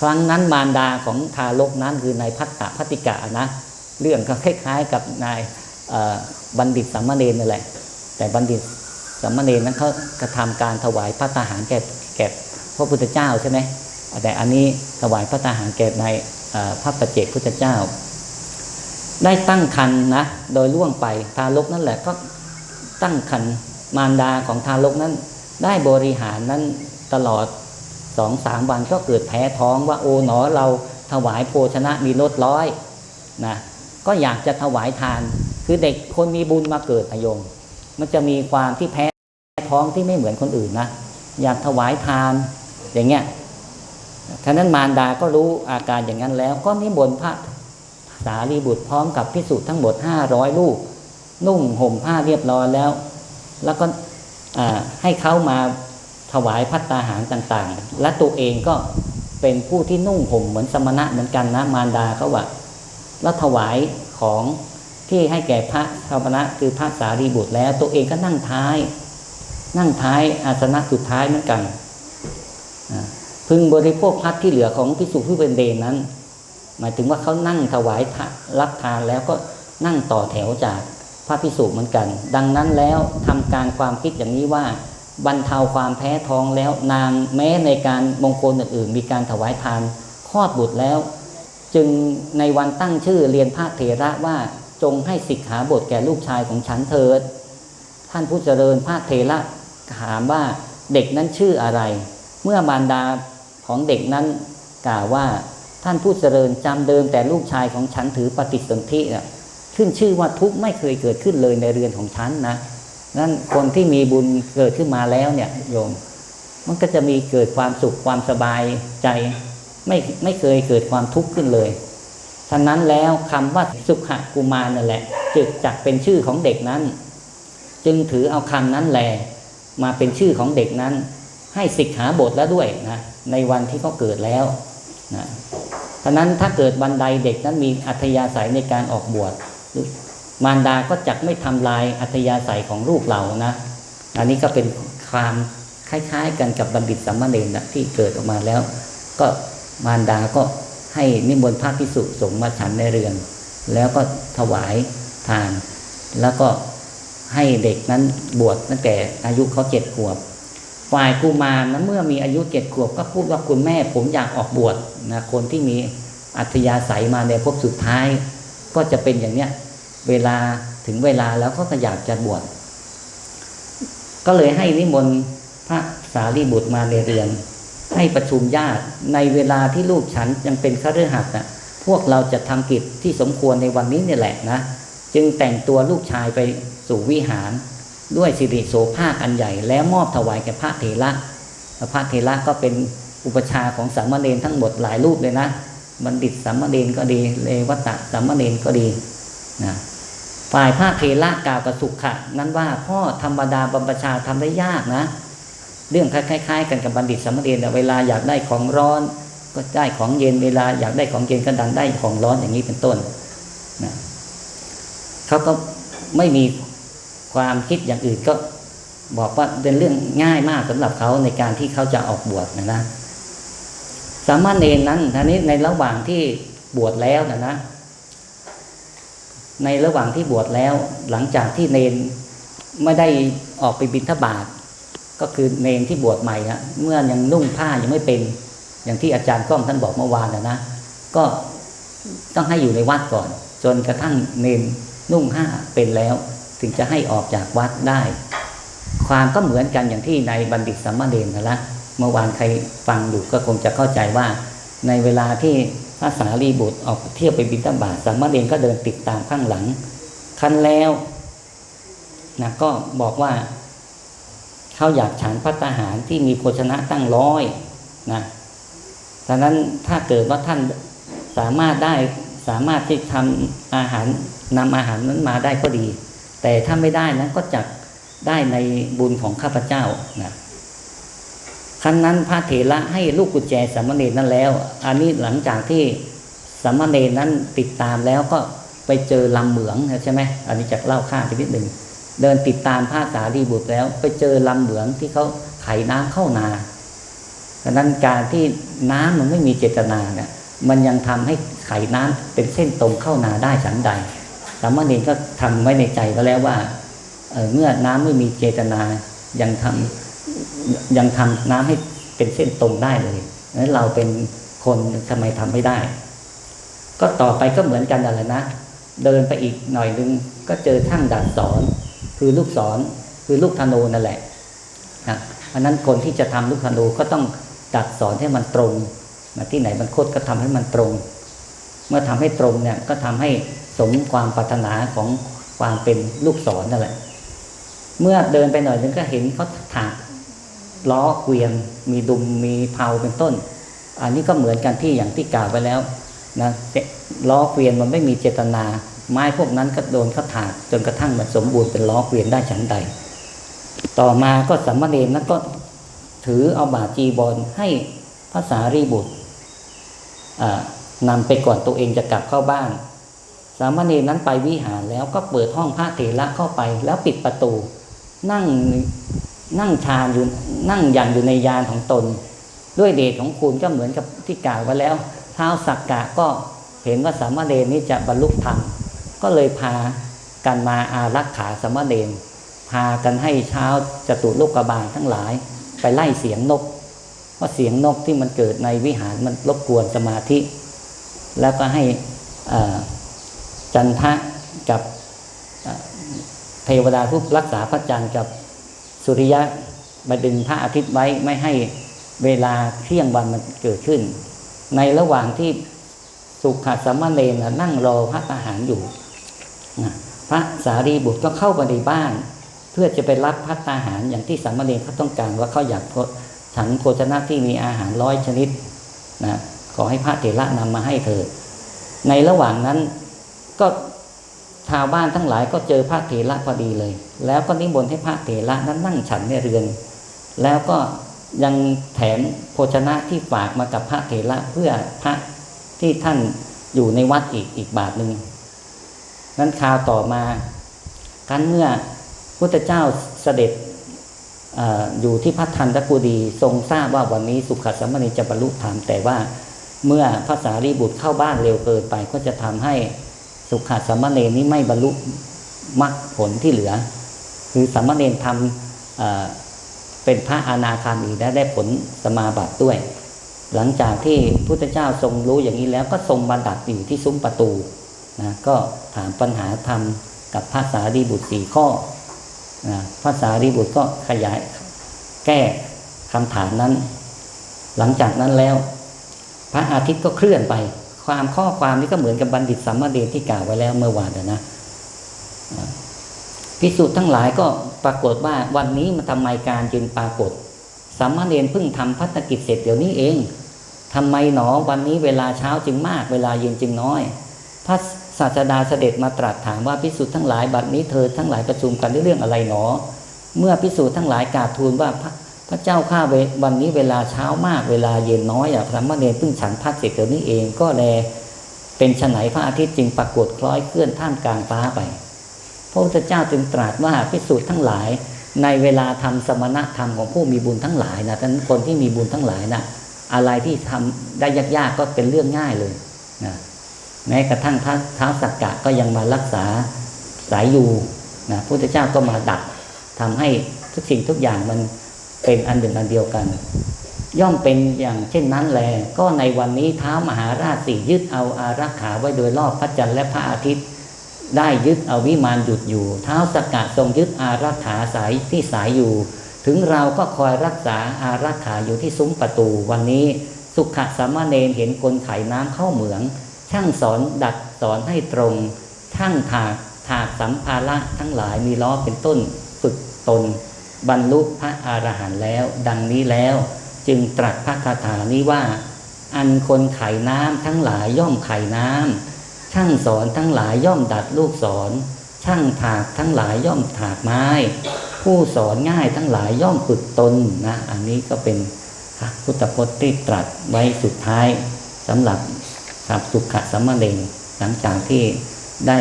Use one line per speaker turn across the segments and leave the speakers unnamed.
ครั้งนั้นมารดาของทารกนั้นคือนายพัตตพัติกะนะเรื่องก็คล้ายๆกับนายบัณฑิตสัมมาเนรนั่นแหละ แต่บัณฑิตสัมมาเนรนั้นเขากระทำการถวายพระตาหารแก่แก่พระพุทธเจ้าใช่ไหมแต่อันนี้ถวายพระตาหารแก่ในพระปัจเจกพุทธเจ้า ได้ตั้งคันนะโดยล่วงไปทารกนั่นแหละก็ตั้งคันมารดาของทารกนั้นได้บริหารนั้นตลอด สองสามวันก็เกิดแพ้ท้องว่าโอ๋หนอเราถวายโภชนะมีลดร้อยนะก็อยากจะถวายทาน คือเด็กคนมีบุญมาเกิดนะโยม มันจะมีความที่แพ้ท้องที่ไม่เหมือนคนอื่นนะอยากถวายทานอย่างเงี้ยท่านั้นมารดาก็รู้อาการอย่างนั้นแล้ว ก็นิมนต์พระสารีบุตรพร้อมกับพิสุทั้งหมดห้าร้อยลูกนุ่งห่มผ้าเรียบร้อยแล้ว แล้วก็ให้เขามา ถวายพัตตาหารต่างๆ และตัวเองก็เป็นผู้ที่นุ่งห่มเหมือนสมณะเหมือนกันนะมารดาเขาว่าแล้วถวายของที่ให้แก่พระสมณะคือพระสารีบุตรแล้ว ตัวเองก็นั่งท้าย นั่งท้ายอาสนะสุดท้ายเหมือนกัน พึงบริโภคพัดที่เหลือของพิสุผู้เป็นเดนนั้น หมายถึงว่าเขานั่งถวายรับทานแล้วก็นั่งต่อแถวจากพระพิสุเหมือนกัน ดังนั้นแล้วทำการความคิดอย่างนี้ว่า บรรเทาความแพ้ท้องแล้วนางแม้ในการมงคลอื่นๆ มีการถวายทานคลอดบุตรแล้ว จึงในวันตั้งชื่อเรียนพระเถระว่าจงให้สิกขาบทแก่ลูกชายของฉันเถิด ท่านผู้เจริญพระเถระถามว่าเด็กนั้นชื่ออะไร เมื่อมารดาของเด็กนั้นกล่าวว่าท่านผู้เจริญจำเดิมแต่ลูกชายของฉันถือปฏิสนธิน่ขึ้นชื่อว่าทุกข์ไม่เคยเกิดขึ้นเลยในเรือนของฉันนะ นั่นคนที่มีบุญเกิดขึ้นมาแล้วเนี่ยโยม มันก็จะมีเกิดความสุขความสบายใจ ไม่ไม่เคยเกิดความทุกข์ขึ้นเลยฉะนั้นแล้วคำว่าสุขกุมารนั่นแหละจึกจักเป็นชื่อของเด็กนั้น จึงถือเอาคำนั้นแหลมาเป็นชื่อของเด็กนั้น ให้สิกขาบทแล้วด้วยนะในวันที่เขาเกิดแล้วนะฉะนั้นถ้าเกิดบันไดเด็กนั้นมีอัธยาศัยในการออกบวช มารดาก็จักไม่ทำลายอัธยาศัยของลูกเรานะ อันนี้ก็เป็นความคล้ายๆ กันกับบัณฑิตสัมมาเนรนะที่เกิดออกมาแล้ว ก็มารดาก็ให้นิมนต์พระพิสุสงฆ์มาฉันในเรือน แล้วก็ถวายทาน แล้วก็ให้เด็กนั้นบวชตั้งแต่อายุเขาเจ็ดขวบ ฝ่ายกุมารนะเมื่อมีอายุเจ็ดขวบ ก็พูดว่าคุณแม่ผมอยากออกบวชนะคนที่มีอัธยาศัยมาในภพสุดท้าย ก็จะเป็นอย่างเนี้ย เวลาถึงเวลาแล้วเขาก็อยากจะบวชก็เลยให้นิมนต์พระสารีบุตรมาในเรือนให้ประชุมญาติในเวลาที่ลูกฉันยังเป็นคฤหัสถ์นะพวกเราจะทำกิจที่สมควรในวันนี้เนี่ยแหละนะจึงแต่งตัวลูกชายไปสู่วิหาร ด้วยสิริโสภาคอันใหญ่ แล้วมอบถวายแก่พระเถระพระเถระก็เป็นอุปชาของสามเณรทั้งหมดหลายรูปเลยนะ บัณฑิตสามเณรก็ดีเลวัตะสามเณรก็ดีนะ ฝ่ายพระเทระกล่าวกับสุขะนั้นว่าพ่อธรรมดาบรรพชาทำได้ยากนะ เรื่องคล้ายๆ กันกับบัณฑิตสมเณรเวลาอยากได้ของร้อน ก็ได้ของเย็นเวลาอยากได้ของเย็นก็ดันได้ของร้อนอย่างนี้เป็นต้นนะเขาก็ไม่มีความคิดอย่างอื่นก็บอกว่าเป็นเรื่องง่ายมากสำหรับเขาในการที่เขาจะออกบวชนะนะสามเณรนั้นทีนี้ในระหว่างที่บวชแล้วนะนะ ในระหว่างที่บวชแล้ว หลังจากที่เนนไม่ได้ออกไปบิณฑบาตก็คือเนนที่บวชใหม่นะเมื่อยังนุ่งผ้ายังไม่เป็น อย่างที่อาจารย์ก้องท่านบอกเมื่อวานนะนะก็ต้องให้อยู่ในวัดก่อน จนกระทั่งเนนนุ่งผ้าเป็นแล้ว ถึงจะให้ออกจากวัดได้ ความก็เหมือนกันอย่างที่ในบัณฑิตสัมมาเนนะละเมื่อวานใครฟังอยู่ก็คงจะเข้าใจว่า ในเวลาที่พระสารีบุตรออกเที่ยวไปบิณฑบาตสามเณรก็เดินติดตามข้างหลังคันแล้วนะก็บอกว่าเขาอยากฉันพัตหารที่มีโภชนะตั้งร้อยนะดังนั้นถ้าเกิดว่าท่านสามารถได้สามารถที่ทำอาหารนำอาหารนั้นมาได้ก็ดี แต่ถ้าไม่ได้นั้นก็จักได้ในบุญของข้าพเจ้านะ รั้นนั้นพระเถระให้ลูกกุญแจสามเณรนั้นแล้ว อันนี้หลังจากที่สามเณรนั้นติดตามแล้วก็ไปเจอลำเหมืองใช่ไหมอันนี้จะเล่าข้ามไปนิดหนึ่งเดินติดตามพระสารีบุตรแล้ว ไปเจอลำเหมืองที่เขาไถน้ำเข้านาดังนั้นการที่น้ำมันไม่มีเจตนาเนี่ยมันยังทำให้ไขน้ำเป็นเส้นตรงเข้านาได้ฉันใดสามเณรก็ทำไว้ในใจก็แล้วว่าเเมื่อน้ำไม่มีเจตนายังทำ ยังทำน้ำให้เป็นเส้นตรงได้เลยนั้นเราเป็นคนทำไมทำไม่ได้ ก็ต่อไปก็เหมือนกันนั่นแหละนะ เดินไปอีกหน่อยนึงก็เจอช่างดัดสอน คือลูกศรคือลูกธนูนั่นแหละนะเพราะฉะนั้นคนที่จะทำลูกธนูก็ต้องดัดสอนให้มันตรงนะที่ไหนมันโคดก็ทำให้มันตรง เมื่อทำให้ตรงเนี่ยก็ทำให้สมความปรารถนาของความเป็นลูกศรนั่นแหละ เมื่อเดินไปหน่อยนึงก็เห็นเขาถาก ล้อเกวียน มีดุมมีเพาเป็นต้น อันนี้ก็เหมือนกันที่อย่างที่กล่าวไปแล้วนะล้อเกวียนมันไม่มีเจตนา ไม้พวกนั้นก็โดนเขาถากจนกระทั่งมันสมบูรณ์เป็นล้อเกวียนได้ฉันใด ต่อมาก็สัมมาเนรนั้นก็ถือเอาบาจีบอลให้พระสารีบุตรอ่านำไปก่อนตัวเองจะกลับเข้าบ้าน สามเณรนั้นไปวิหารแล้วก็เปิดห้องพระเถระเข้าไปแล้วปิดประตู นั่ง นั่งชานอยู่นั่งยันอยู่ในยานของตน ด้วยเดชของคุณก็เหมือนกับที่กล่าวไว้แล้วท้าวสักกะก็เห็นว่าสามเณรนี้จะบรรลุธรรมก็เลยพากันมาอารักขาสามเณรพากันให้เช้าจตุโลกบาลทั้งหลาย ไปไล่เสียงนกเพราะเสียงนกที่มันเกิดในวิหารมันรบกวนสมาธิ แล้วก็ให้จันทะกับเอ่อเทวดาผู้รักษาพระจันทร์กับ สุริยะมาดึงพระอาทิตย์ไว้ไม่ให้เวลาเที่ยงวันมันเกิดขึ้น ในระหว่างที่สุขสัมมาเนนนั่งรอพระทหารอยู่พระสารีบุตรก็เข้ามาในบ้าน เพื่อจะไปรับพัตตาหารอย่างที่สามมาเณรเขาต้องการว่าเขาอยากฉันโภชนะที่มีอาหารร้อยชนิดนะขอให้พระเถระนำมาให้เธอ ในระหว่างนั้นก็ ชาวบ้านทั้งหลายก็เจอพระเถระพอดีเลย แล้วก็นิมนต์ให้พระเถระนั้นนั่งฉันในเรือน แล้วก็ยังแถมโภชนะที่ฝากมากับพระเถระเพื่อพระที่ท่านอยู่ในวัดอีกอีกบาทหนึ่งนั้นข่าวต่อมาการเมื่อพุทธเจ้าเสด็จออยู่ที่พระทันตะกุดีทรงทราบว่าวันนี้สุขสัมมณีจะบรรลุธรรมแต่ว่าเมื่อพระสารีบุตรเข้าบ้านเร็วเกินไปก็จะทำให้ สุขสัมมาเนรนี้ไม่บรรลุมรรคผลที่เหลือ คือสัมมาเนรทำเป็นพระอนาคามีและได้ผลสมาบัติด้วย หลังจากที่พุทธเจ้าทรงรู้อย่างนี้แล้วก็ทรงบันดัดอยู่ที่ซุ้มประตูนะก็ถามปัญหาธรรมกับพระสารีบุตรสี่ข้อนะพระสารีบุตรก็ขยายแก้คำถามนั้น หลังจากนั้นแล้ว พระอาทิตย์ก็เคลื่อนไป ความข้อความนี้ก็เหมือนกับบัณฑิตสัมมาเนรที่กล่าวไว้แล้วเมื่อวานนะนะพิสูจน์ทั้งหลายก็ปรากฏว่าวันนี้มันทำไมการจึงปรากฏสัมมาเนรเพิ่งทำพัฒกิจเสร็จเดี๋ยวนี้เองทำไมหนอวันนี้เวลาเช้าจึงมาก เวลาเย็นจึงน้อย พระศาสดาเสด็จมาตรัสถามว่าพิสูจน์ทั้งหลายบัดนี้เธอทั้งหลายประชุมกันเรื่องอะไรหนอ เมื่อพิสูจน์ทั้งหลายกราบทูลว่า พระเจ้าข้าวันนี้เวลาเช้ามากเวลาเย็นน้อยอะพระมเณรเพิ่งฉันพัดเสร็จเดี๋ยวนี้เองก็แลเป็นฉไหนพระอาทิตย์จึงปรากฏคล้อยเคลื่อนท่ามกลางฟ้าไป พระพุทธเจ้าจึงตรัสว่าพิสูจน์ทั้งหลาย ในเวลาทำสมณธรรมของผู้มีบุญทั้งหลายนะท่านคนที่มีบุญทั้งหลายนะอะไรที่ทำได้ยากๆก็เป็นเรื่องง่ายเลยนะแม้กระทั่งพระเท้าสักกะก็ยังมารักษาสายอยู่นะพระพุทธเจ้าก็มาดักทำให้ทุกสิ่งทุกอย่างมัน เป็นอันหนึ่งอันเดียวกัน ย่อมเป็นอย่างเช่นนั้นแล ก็ในวันนี้เท้ามหาราชสี่ยึดเอาอารักขาไว้โดยรอบพระจันทร์และพระอาทิตย์ ได้ยึดเอาวิมานหยุดอยู่ เท้าสกกะทรงยึดอารักขาสายที่สายอยู่ ถึงเราก็คอยรักษาอารักขาอยู่ที่ซุ้มประตู วันนี้สุขะสามเณรเห็นคนไขน้ำเข้าเหมือง ช่างสอนดัดสอนให้ตรง ช่างถากถากสัมภาระทั้งหลายมีล้อเป็นต้นฝึกตน บรรลุพระอรหันต์แล้ว ดังนี้แล้ว จึงตรัสพระคาถานี้ว่า อันคนไขน้ำทั้งหลายย่อมไขน้ำช่างสอนทั้งหลายย่อมดัดลูกศรช่างถากทั้งหลายย่อมถากไม้ ผู้สอนง่ายทั้งหลายย่อมฝึกตนนะอันนี้ก็เป็นพระพุทธพจน์ที่ตรัสไว้สุดท้ายสำหรับสับสุขะสัมมาเนรหลังจากที่ได้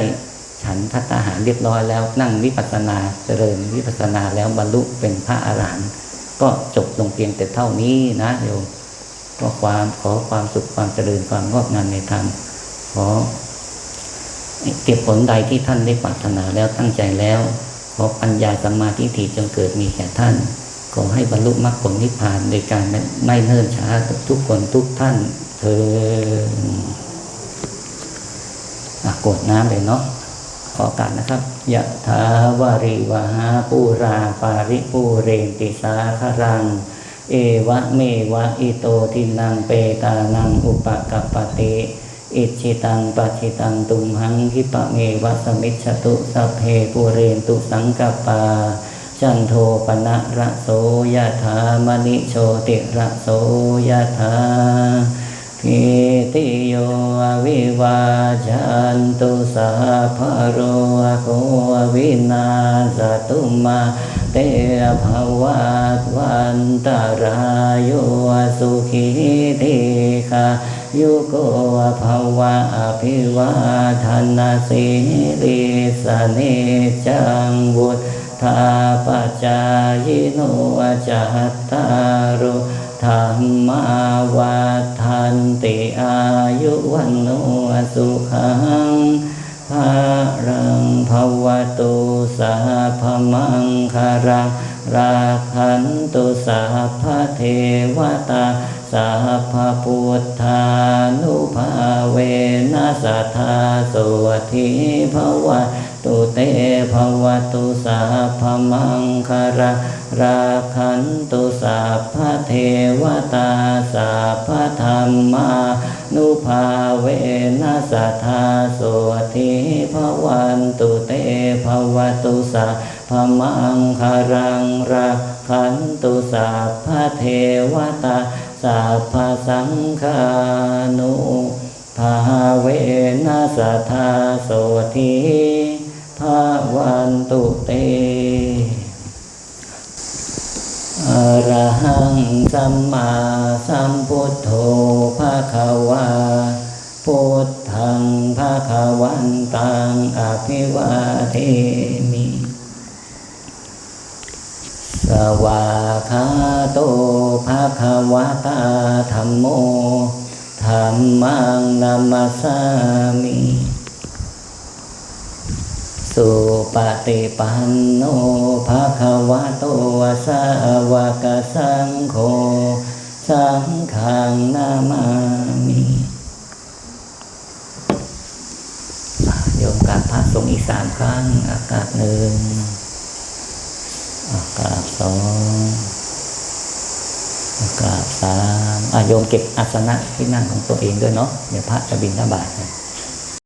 ฉันพัตตาหารเรียบร้อยแล้ว นั่งวิปัสนาเจริญวิปัสนาแล้วบรรลุเป็นพระอรหันต์ก็จบลงเพียงแต่เท่านี้นะโยมก็ความขอความสุขความเจริญความงอกงามในธรรมขอเก็บผลใดที่ท่านได้ปรารถนาแล้วตั้งใจแล้วขอปัญญาสัมมาทิฏฐิจงเกิดมีแก่ท่านขอให้บรรลุมรรคผลนิพพานโดยการไม่ไม่เนิ่นช้าทุกคนทุกท่านเธอกดน้ำเลยเนาะ ขอการนะครับยะถาวาริวหาปูราปาริปูเรนติสาคารัง เอวะเมวะอิโตทินังเปตานังอุปกัปปติอิชิตังปัชิตังตุมหังคิปะเมวะสมิจฉตุสัพเพปูเรนตุสังกปาจันโทปนะระโสยะถามณิโชติระโสยะถา พิติโยวิวาจันตุสาภโรโควินาสตุมาเตภวัตวันตารายโยสุขีติคายุโกภวะอภิวาทนาสิริสเนจังวุฒาปัจจายโนจัตตารุ ธรรมาวัฏันติอายุวันโนสุขังภารังภวตุสาพมังคารังราคันตุสาพเทวตาสาพพุทธานุภาเวนัสทธาสวัทิภวะ ตุเตภวตุสาพมังคารังราคันตุสัพเทวตาสัพธรรมานุภาเวนัสธาโสทิภวันตุเตภวตุสัพพะมังคารังราคันตุสัพเทวตาสัพสังฆานุภาเวนัสธาโสทิาวันตุเตอรหังสัมมาสัมพุทโธภะควาพุทธังภะควันตังอภิวาเทมิ สวาคาโตภะคะวะตาธัมโมธัมมังนามัสสามิ สุ ปฏิปันโนภะควะโตสาวกสังโฆสังฆังนามามิโยมกราบพระสงฆ์อีกสามครั้ง อากาศหนึ่งอากาศสองอากาศสามอะโยมเก็บอาสนะที่นั่งของตัวเองด้วยเนาะเดี๋ยวพระจะบินทบาทนะ